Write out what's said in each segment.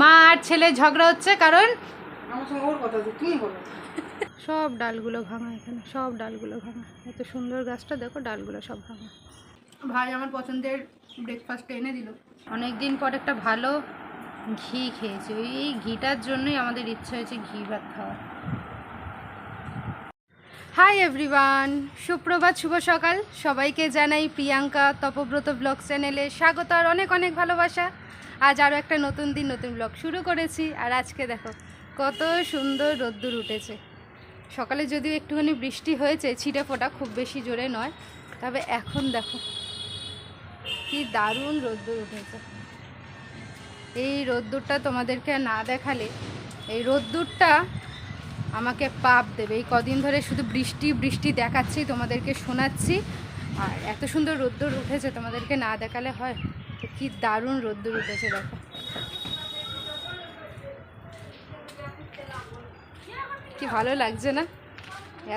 মা আর ছেলে ঝগড়া হচ্ছে কারণ সব ডালগুলো ভাঙা এখানে সব ডালগুলো ভাঙা। এত সুন্দর গাছটা দেখো ডালগুলো সব ভাঙা। ভাই আমার পছন্দের ব্রেকফাস্ট এনে দিল। অনেক দিন পর একটা ভালো ঘি খেয়েছি। ওই এই ঘিটার জন্যই আমাদের ইচ্ছা হয়েছে ঘি ভাত খাওয়ার। হাই এভরিওয়ান সুপ্রভাত শুভ সকাল। সবাইকে জানাই প্রিয়াঙ্কা তপব্রত ব্লগ চ্যানেলে স্বাগত আর অনেক অনেক ভালোবাসা। আজ আরও একটা নতুন দিন, নতুন ব্লগ শুরু করেছি। আর আজকে দেখো, কত সুন্দর রোদ্দুর উঠেছে। সকালে যদিও একটুখানি বৃষ্টি হয়েছে, ছিটে ফোটা খুব বেশি জোরে নয়। তবে এখন দেখো, কি দারুণ রোদ্দুর উঠেছে। এই রোদ্দুরটা তোমাদেরকে না দেখালে, এই রোদ্দুরটা আমাকে পাপ দেবে। এই কদিন ধরে শুধু বৃষ্টি বৃষ্টি দেখাচ্ছি, তোমাদেরকে শোনাচ্ছি। আর এত সুন্দর রোদ্দুর উঠেছে, তোমাদেরকে না দেখালে হয়? তো কি দারুণ রোদ্দুর উঠেছে, দেখো। কি ভালো লাগছে না?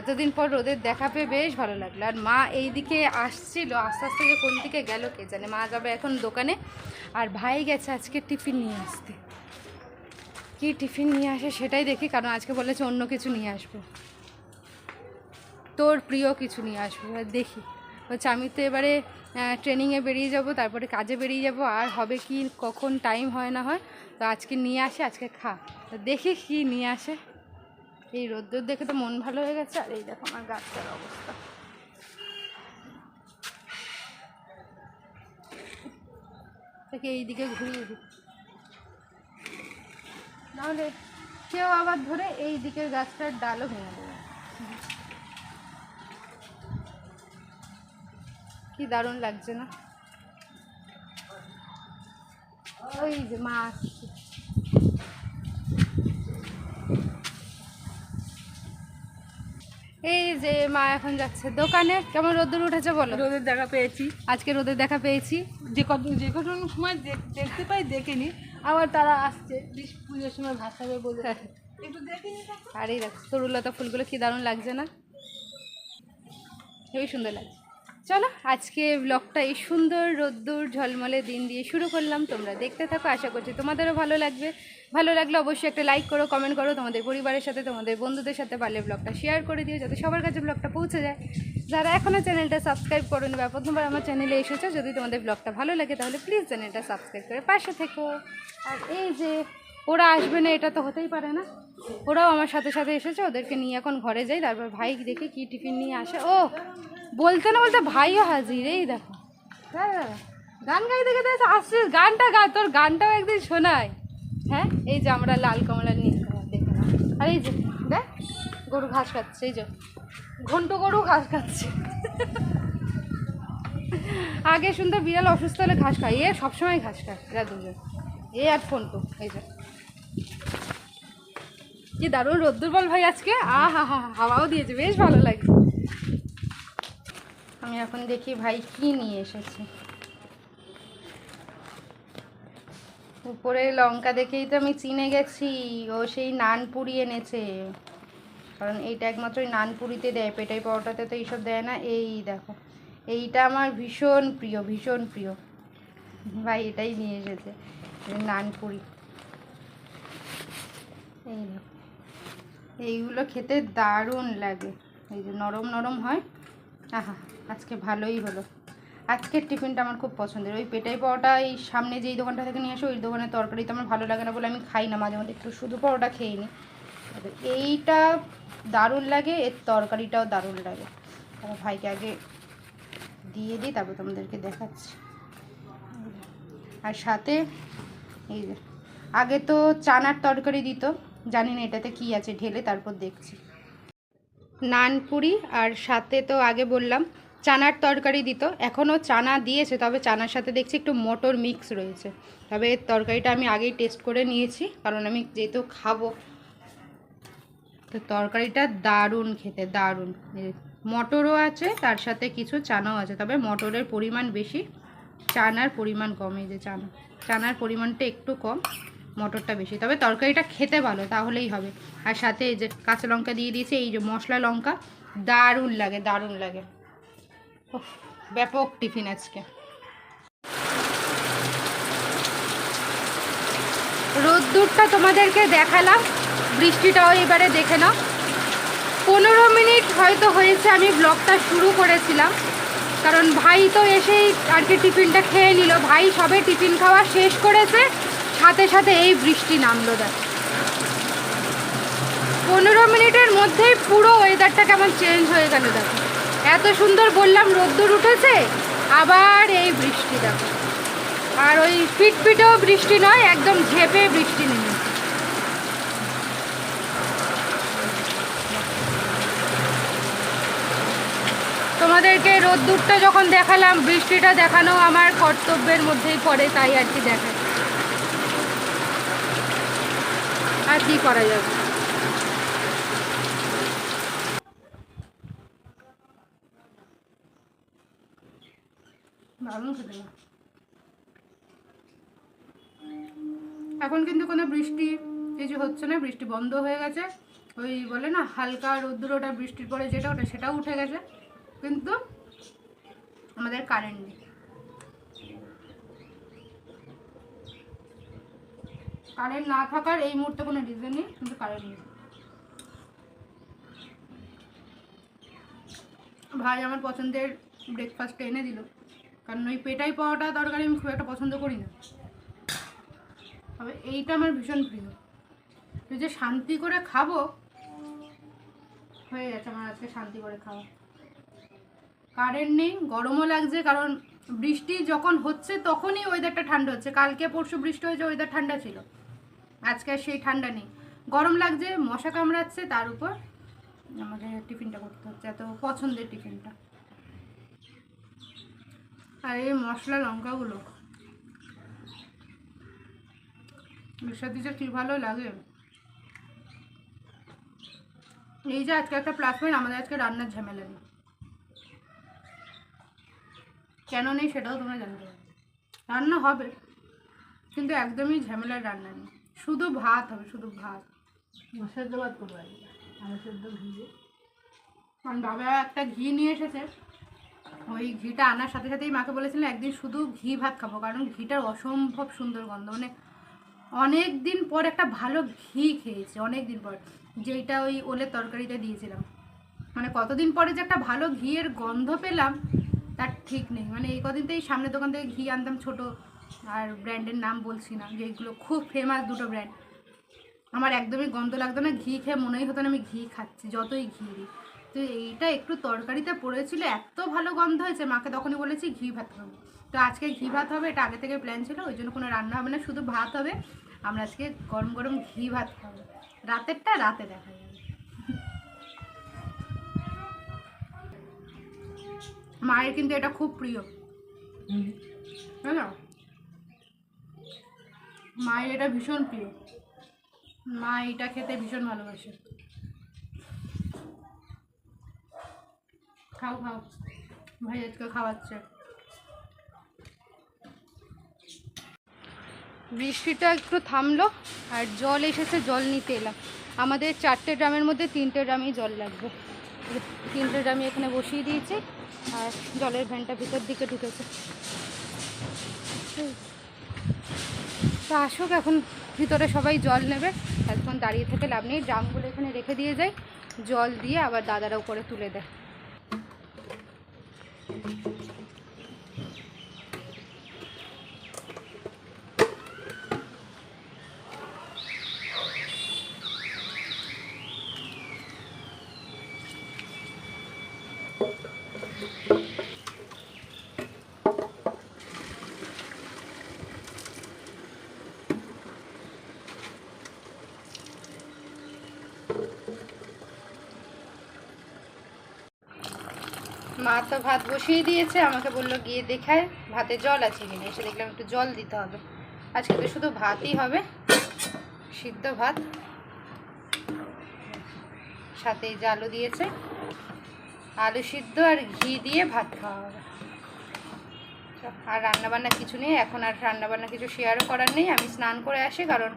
এতদিন পর রোদের দেখা পেয়ে বেশ ভালো লাগল। আর মা এই দিকে আসছিল, আস্তে আস্তে যে কোন দিকে গেল কে জানে। মা যাবে এখন দোকানে। আর ভাই গেছে আজকে টিফিন নিয়ে আসতে। কি টিফিন নিয়ে আসে সেটাই দেখি, কারণ আজকে বলেছে অন্য কিছু নিয়ে আসব। তোর প্রিয় কিছু নিয়ে আসব, দেখি। বলছে, আমি তো এবারে ট্রেনিংয়ে বেরিয়ে যাব, তারপরে কাজে বেরিয়ে যাব, আর হবে কি, কখন টাইম হয় না হয়, তো আজকে নিয়ে আসে, আজকে খা। তো দেখি কি নিয়ে আসে। এই রোদ্দুর দেখে তো মন ভালো হয়ে গেছে, আর এই দেখো আমার গাছটার অবস্থা। থেকে এইদিকে ঘুরিয়ে দিই। নাহলে কেউ আবার ধরে এই দিকের গাছটার ডালও ভেঙে দেবে। কি দারুণ লাগছে না? ওই যে মা আসছে। এই যে মা এখন যাচ্ছে। দোকানে কেমন রোদ্দুর উঠেছে বলো? রোদের দেখা পেয়েছি। আজকে রোদের দেখা পেয়েছি। যে কত যে কোনো সময় দেখ- দেখতে পাই দেখিনি আবার তারা আসছে। বিশ পুজোর সময় ভাসাবে বলে। একটু দেখিনি। আর এই দেখো তরুলতা ফুলগুলো কি দারুণ লাগছে না? খুবই সুন্দর লাগছে। চলো, আজকে ব্লগটা এই সুন্দর রোদ্দুর ঝলমলে দিন দিয়ে শুরু করলাম। তোমরা দেখতে থাকো, আশা করছি তোমাদেরও ভালো লাগবে। ভালো লাগলে অবশ্যই একটা লাইক করো কমেন্ট করো, তোমাদের পরিবারের সাথে, তোমাদের বন্ধুদের সাথে পারলে ব্লগটা শেয়ার করে দিও, যাতে সবার কাছে ব্লগটা পৌঁছে যায়। যারা এখনও চ্যানেলটা সাবস্ক্রাইব করো বা প্রথমবার আমার চ্যানেলে এসেছ, যদি তোমাদের ব্লগটা ভালো লাগে, তাহলে প্লিজ চ্যানেলটা সাবস্ক্রাইব করে পাশে থেকো। আর এই যে ওরা আসবে না এটা তো হতেই পারে না। ওরাও আমার সাথে সাথে এসেছে ওদেরকে নিয়ে এখন ঘরে যাই তারপর ভাই দেখে কি টিফিন নিয়ে আসে। ও বলতে না বলতে ভাইও হাজির এই দেখো। হ্যাঁ হ্যাঁ, গান গাইতে গাইতে আসে, আসছিস গানটা গা তোর গানটাও একদিন শোনায়। হ্যাঁ এই যে আমরা লাল কমলা নিয়ে দেখে আর এই যে দেখ গরু ঘাস খাচ্ছে এই যে ঘন্ট গরু ঘাস খাচ্ছে। আগে শুনতে বিড়াল অসুস্থ হলে ঘাস খায় এ সবসময় ঘাস খায় এরা দুজন। এ আর ফোন তো এই যে। কি দারুণ রোদ্দুর বল ভাই আজকে? আ হা হা, হাওয়াও দিয়েছে, বেশ ভালো লাগছে। আমি এখন দেখি ভাই কি নিয়ে এসেছে। উপরে লঙ্কা দেখেই তো আমি চিনে গেছি, ও সেই নানপুরি এনেছে। কারণ এইটা একমাত্র নানপুরিতে দেয় পেটাই পরোটাতে তো এইসব দেয় না, এই দেখো। এইটা আমার ভীষণ প্রিয় ভীষণ প্রিয়। ভাই এটাই নিয়ে এসেছে, নানপুরি। এই এইগুলো খেতে দারুণ লাগে। এই যে নরম নরম হয়। আহা, আজকে ভালোই হলো। আজকের টিফিনটা আমার খুব পছন্দের। ওই পেটাই পরোটা এই সামনে যেই দোকানটা থেকে নিয়ে আসো, ওই দোকানের তরকারি তো আমার ভালো লাগে না বলে আমি খাই না, মাঝে মাঝে একটু শুধু পরোটা খেয়ে নিই। এইটা দারুণ লাগে, এর তরকারিটাও দারুণ লাগে। আমার ভাইকে আগে দিয়ে দিই, তারপর তোমাদেরকে দেখাচ্ছি। আর সাথে এই যে, আগে তো চানার তরকারি দিত জানি না এটাতে কি আছে, ঢেলে তারপর দেখছি। নানপুরি, আর সাথে তো আগে বললাম, চানার তরকারি দিত। এখনও চানা দিয়েছে, তবে চানার সাথে দেখছি একটু মটর মিক্স রয়েছে। তবে এর তরকারিটা আমি আগেই টেস্ট করে নিয়েছি, কারণ আমি যেহেতু খাব, তো তরকারিটা দারুণ খেতে, দারুণ। মটরও আছে, তার সাথে কিছু চানাও আছে, তবে মটরের পরিমাণ বেশি, চানার পরিমাণ কম, এই যে চানা। চানার পরিমাণটা একটু কম। মটরটা বেশি। তবে তরকারিটা খেতে ভালো, তাহলেই হবে। আর সাথে এই যে কাঁচা লঙ্কা দিয়ে দিয়েছে, এই যে মশলা লঙ্কা, দারুণ লাগে দারুণ লাগে। ব্যাপক টিফিন আজকে। রোদ্দুরটা তোমাদেরকে দেখালাম, বৃষ্টিটাও এবারে দেখে নাও। পনেরো মিনিট হয়তো হয়েছে, আমি ব্লগটা শুরু করেছিলাম। কারণ ভাই তো এসেই আর কি টিফিনটা খেয়ে নিল, ভাই সবে টিফিন খাওয়া শেষ করেছে। সাথে সাথে এই বৃষ্টি নামলো দেখ। পনেরো মিনিটের মধ্যেই পুরো ওয়েদারটা কেমন চেঞ্জ হয়ে গেল দেখো। এত সুন্দর বললাম রোদ্দুর উঠেছে, আবার এই বৃষ্টি দেখো। আর ওই পিটপিটেও বৃষ্টি নয়, একদম ঝেপে বৃষ্টি নেমেছে তোমাদেরকে রোদ্দুরটা যখন দেখালাম, বৃষ্টিটা দেখানো আমার কর্তব্যের মধ্যেই পড়ে, তাই আর কি দেখায়। আর কি করা যাবে? এখন কিন্তু কোনো বৃষ্টি কিছু হচ্ছে না বৃষ্টি বন্ধ হয়ে গেছে। ওই বলে না হালকা রোদ্দুর ওটা বৃষ্টির পরে যেটা ওটা সেটাও উঠে গেছে। কিন্তু আমাদের কারেন্ট নেই। কারেন্ট না থাকার এই মুহূর্তে কোনো রিজন নেই কিন্তু কারেন্ট নেই ভাই আমার পছন্দের ব্রেকফাস্ট এনে দিল। কারণ ওই পেটাই পাওয়াটা তরকারি আমি খুব একটা পছন্দ করি না। তবে এইটা আমার ভীষণ প্রিয়। তুই যে শান্তি করে খাব, হয়ে গেছে আমার আজকে শান্তি করে খাওয়া। কারেন্ট নেই, গরমও লাগছে, কারণ বৃষ্টি যখন হচ্ছে তখনই ওয়েদারটা ঠান্ডা হচ্ছে। কালকে পরশু বৃষ্টি হয়েছে ওয়েদার ঠান্ডা ছিল। আজকে আর সেই ঠান্ডা নেই। গরম লাগছে, মশা কামড়াচ্ছে, তার উপর আমাকে টিফিনটা করতে হচ্ছে, এত পছন্দের টিফিনটা। আর এই মশলা লঙ্কাগুলো। এর সাথে যে কী ভালো লাগে? এই যে আজকে একটা প্লাস পয়েন্ট আমাদের আজকে রান্নার ঝামেলা নেই। কেন নেই সেটাও তোমরা জানতে পারবে। রান্না হবে, কিন্তু একদমই ঝামেলার রান্না নেই। শুধু ভাত হবে শুধু ভাত। সেদ্ধ ভাত করব আমি সেদ্ধ ভিজে কারণ বাবা একটা ঘি নিয়ে এসেছে। ওই ঘিটা আনার সাথে সাথেই মাকে বলেছিলেন একদিন শুধু ঘি ভাত খাব কারণ ঘিটার অসম্ভব সুন্দর গন্ধ। মানে অনেক দিন পর একটা ভালো ঘি খেয়েছি অনেক দিন পর। যেইটা ওই ওলের তরকারিতে দিয়েছিলাম। মানে কতদিন পরে যে একটা ভালো ঘিয়ের গন্ধ পেলাম তার ঠিক নেই। মানে এই কদিন তো এই সামনের দোকান থেকে ঘি আনতাম ছোট আর ব্র্যান্ডের নাম বলছি না যেগুলো খুব ফেমাস দুটো ব্র্যান্ড আমার একদমই গন্ধ লাগতো না ঘি খেয়ে মনেই হতো না আমি ঘি খাচ্ছি যতই ঘি দিই। তো এইটা একটু তরকারিতে পড়েছিল এত ভালো গন্ধ হয়েছে মাকে তখনই বলেছি ঘি ভাত খাব। তো আজকে ঘি ভাত হবে এটা আগে থেকে প্ল্যান ছিল ওই জন্য কোনো রান্না হবে না শুধু ভাত হবে। আমরা আজকে গরম গরম ঘি ভাত খাব। রাতেরটা রাতে দেখা যাবে। মায়ের কিন্তু এটা খুব প্রিয়। হ্যালো? মায়ের এটা ভীষণ প্রিয়। মা এটা খেতে ভীষণ ভালোবাসে। খাও খাও। ভাই আজকে খাওয়াচ্ছে। বৃষ্টিটা একটু থামলো আর জল এসেছে, জল নিতে এলাম। আমাদের চারটে ড্রামের মধ্যে তিনটে ড্রামেই জল লাগবে। তিনটে ড্রামে এখানে বসিয়ে দিয়েছি আর জলের ভ্যানটা ভিতর দিকে ঢুকেছে। তো আসুক, এখন ভিতরে সবাই জল নেবে। এখন দাঁড়িয়ে থেকে লাভ নেই। ড্রামগুলো এখানে রেখে দিয়ে যাই। জল দিয়ে আবার দাদারা উপরে তুলে দেয়। মা তো ভাত বসিয়ে দিয়েছে, আমাকে বলল, গিয়ে দেখায়, ভাতে জল আছে কিনা? এসে দেখলাম একটু জল দিতে হবে। আজকে তো শুধু ভাতই হবে, সিদ্ধ ভাত। সাথে যে আলু দিয়েছে, আলু সিদ্ধ আর ঘি দিয়ে ভাত খাওয়া হবে। আর রান্নাবান্না কিছু নেই, এখন আর রান্নাবান্না কিছু শেয়ারও করার নেই। আমি স্নান করে আসি, কারণ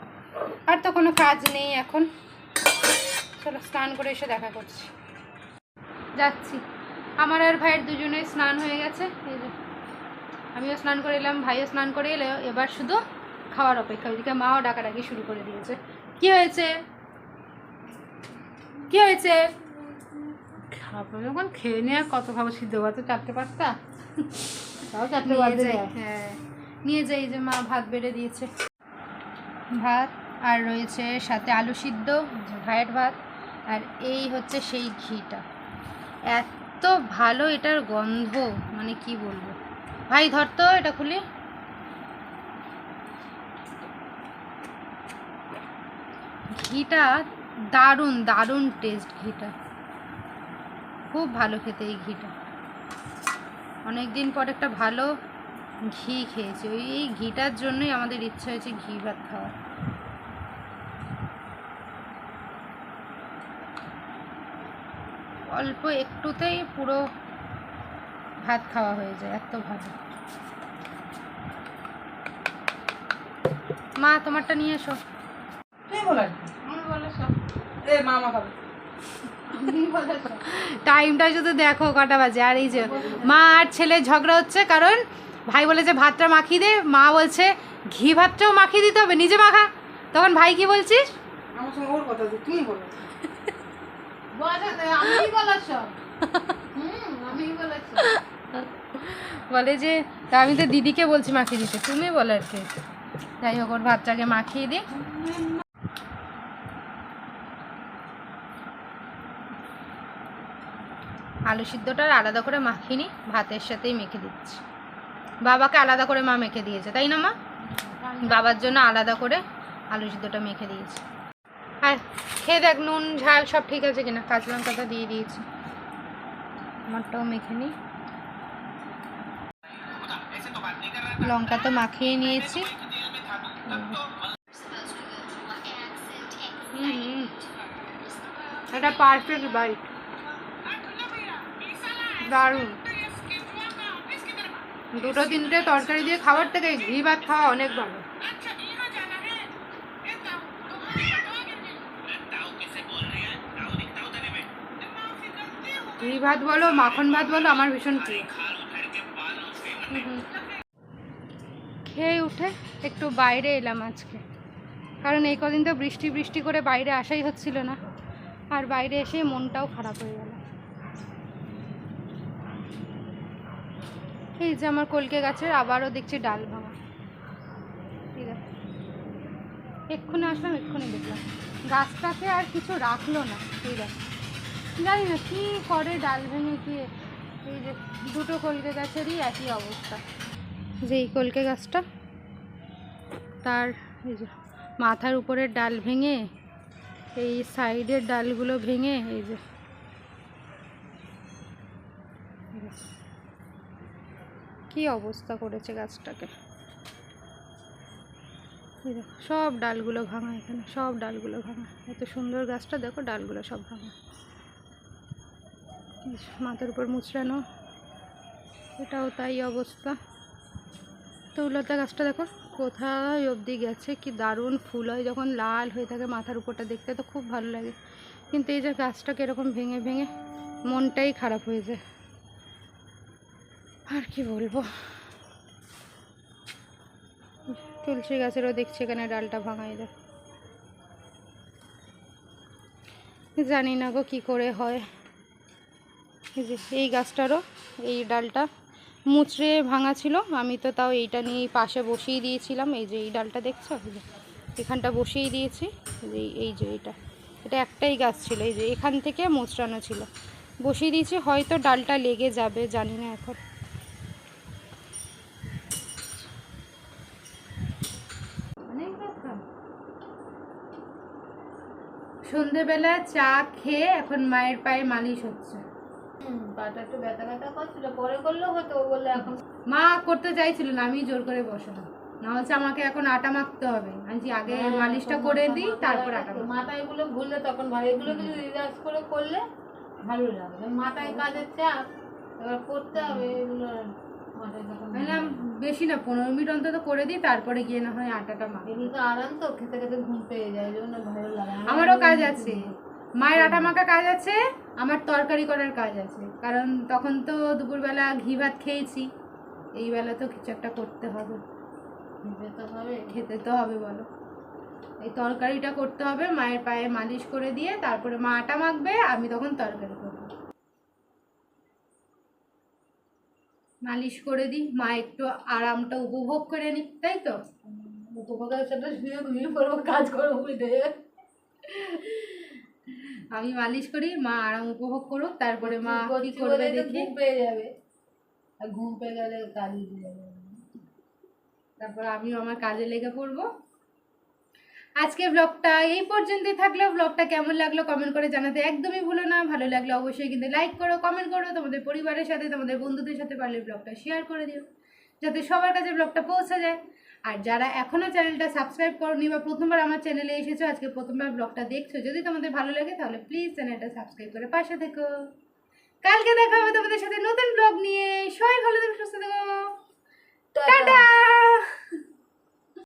আর তো কোনো কাজ নেই এখন। চলো স্নান করে এসে দেখা করছি। যাচ্ছি। আমার আর ভাইয়ের দুজনের স্নান হয়ে গেছে। এই যে আমিও স্নান করে এলাম ভাইও স্নান করে এলো এবার শুধু খাওয়ার অপেক্ষা। ওইদিকে মাও ডাকাডাকি শুরু করে দিয়েছে। কি হয়েছে? কি হয়েছে? খাব যখন খেয়ে নিয়ে আর কত খাব? সিদ্ধ ভাত চারটে পাঁচটা। তাও চারটে যাই হ্যাঁ। নিয়ে যাই যে মা ভাত বেড়ে দিয়েছে। ভাত আর রয়েছে সাথে আলু সিদ্ধ ভাইয়ের ভাত আর এই হচ্ছে সেই ঘিটা। এত ভালো এটার গন্ধ মানে কি বলব? ভাই, ধর তো এটা খুলে। ঘিটা দারুণ দারুণ টেস্ট ঘিটা। খুব ভালো খেতে এই ঘিটা। অনেক দিন পর একটা ভালো ঘি খেয়েছি। ওই, এই ঘিটার জন্যই আমাদের ইচ্ছা হয়েছে ঘি ভাত খাওয়ার। অল্প একটুতেই পুরো ভাত খাওয়া হয়ে যায় এত ভালো। মা তোমারটা নিয়ে এসো। তুমি বলো এ মামা খাবে। টাইমটা শুধু দেখো কটা বাজে। আর এই যে মা আর ছেলে ঝগড়া হচ্ছে কারণ ভাই বলেছে ভাতটা মাখিয়ে দে মা বলছে ঘি ভাতটাও মাখিয়ে দিতে হবে নিজে মাখা। তখন ভাই কি বলছিস? আমার সঙ্গে ওর কথা তুমি বলো। বলে যে আমি তো দিদিকে বলছি মাখিয়ে দিতে। তুমি বলো আর কি যাই হোক ওর ভাতটাকে মাখিয়ে দিই আলু সিদ্ধটা আর আলাদা করে মাখিনি ভাতের সাথেই মেখে দিচ্ছি। বাবাকে আলাদা করে মা মেখে দিয়েছে তাই না মা? বাবার জন্য আলাদা করে আলু সিদ্ধটা মেখে দিয়েছি। আর খেয়ে দেখ, নুন, ঝাল সব ঠিক আছে কিনা। কাঁচা লঙ্কাটা দিয়ে দিয়েছি। আমারটাও মেখে নিই লঙ্কা তো মাখিয়ে নিয়েছি। এটা পারফেক্ট বাইট দারুণ। দুটো তিনটে তরকারি দিয়ে খাবার থেকে ঘি ভাত খাওয়া অনেক ভালো। ঘি ভাত বলো? মাখন ভাত বলো? আমার ভীষণ প্রিয় খেয়ে উঠে একটু বাইরে এলাম আজকে। কারণ এই কদিন তো বৃষ্টি বৃষ্টি করে বাইরে আসাই হচ্ছিল না। আর বাইরে এসে মনটাও খারাপ হয়ে গেল। এই যে আমার কলকে গাছের, আবারও দেখছি ডাল ভাঙা। ঠিক আছে। এক্ষুনি আসলাম, এক্ষুনি দেখলাম। গাছটাকে আর কিছু রাখল না। ঠিক আছে। জানি না, কী করে ডাল ভেঙে কি এই যে দুটো কলকে গাছেরই একই অবস্থা। যে এই কলকে গাছটা, তার এই যে মাথার উপরের ডাল ভেঙে, এই সাইডের ডালগুলো ভেঙে, এই যে কি অবস্থা করেছে গাছটাকে। সব ডালগুলো ভাঙা এখানে, সব ডালগুলো ভাঙা। এত সুন্দর গাছটা, দেখো ডালগুলো সব ভাঙা। মাথার উপর মুচড়ানো। এটাও তাই অবস্থা। তৌলতা গাছটা দেখো কোথায় অবধি গেছে, কি দারুণ ফুল হয়। যখন লাল হয়ে থাকে মাথার উপরটা দেখতে তো খুব ভালো লাগে। কিন্তু এই যে গাছটাকে এরকম ভেঙে ভেঙে মনটাই খারাপ হয়ে যায়। আর কি বলব? তুলসী গাছেরও দেখছি এখানে ডালটা ভাঙাই দেয় জানি না গো কী করে হয়। এই যে, এই গাছটারও এই ডালটা মুচড়ে ভাঙা ছিল। আমি তো তাও এইটা নিয়ে পাশে বসিয়ে দিয়েছিলাম। এই যে, এই ডালটা দেখছ? এখানটা বসিয়ে দিয়েছি। যে, এই যে, এটা এটা একটাই গাছ ছিল। এই যে, এখান থেকে মোচড়ানো ছিল। বসিয়ে দিয়েছি, হয়তো ডালটা লেগে যাবে, জানি না এখন। সন্ধেবেলা চা খেয়ে এখন মায়ের পায়ে মালিশ হচ্ছে। পাটা একটু ব্যথা ব্যথা করছিল পরে করলেও হতো ও বললে এখন মা করতে চাইছিল না আমি জোর করে বসালাম। না হচ্ছে আমাকে এখন আটা মাখতে হবে। আমি আগে হ্যাঁ, মালিশটা করে দিই তারপর আটা এগুলো ভুললে তখন ভালো এগুলো কিছু রিল্যাক্স করে করলে ভালো লাগবে মাথায় কাজের চাপ এবার করতে হবে এগুলো বললাম বেশি না পনেরো মিনিট অন্তত করে দিই তারপরে গিয়ে না হয় আটাটা মাখি এগুলো তো আরাম তো খেতে খেতে ঘুম পেয়ে যায় জন্য ভালো লাগে। আমারও কাজ আছে। মায়ের আটা মাখা কাজ আছে আমার তরকারি করার কাজ আছে। কারণ তখন তো দুপুরবেলা ঘি ভাত খেয়েছি এই বেলা তো কিছু একটা করতে হবে। খেতে তো হবে। খেতে তো হবে বলো। এই তরকারিটা করতে হবে মায়ের পায়ে মালিশ করে দিয়ে তারপরে মা আটা মাখবে আমি তখন তরকারি করব। মালিশ করে দিই মা একটু আরামটা উপভোগ করে নিক তাই তো? শুয়ে ঘুমিয়ে পড়ব কাজ করব উঠে আমি মালিশ করি মা আরাম উপভোগ করুক তারপরে মা কি করবে দেখি। পেয়ে যাবে। আর ঘুম পেয়ে গেলে কাজ তারপর আমিও আমার কাজে লেগে পড়ব। আজকে ব্লগটা এই পর্যন্তই থাকল। ব্লগটা কেমন লাগল কমেন্ট করে জানাতে একদমই ভুলো না। ভালো লাগলে অবশ্যই কিন্তু লাইক করো কমেন্ট করো তোমাদের পরিবারের সাথে তোমাদের বন্ধুদের সাথে পারলে ব্লগটা শেয়ার করে দিও। যাতে সবার কাছে ব্লগটা পৌঁছে যায়। আর যারা এখনও চ্যানেলটা সাবস্ক্রাইব করনি বা প্রথমবার আমার চ্যানেলে এসেছ আজকে প্রথমবার ব্লগটা দেখছ যদি তোমাদের ভালো লাগে তাহলে প্লিজ চ্যানেলটা সাবস্ক্রাইব করে পাশে থেকো। কালকে দেখা হবে তোমাদের সাথে নতুন ব্লগ নিয়ে। সবাই ভালো থেকো সুস্থ থেকো। টাটা।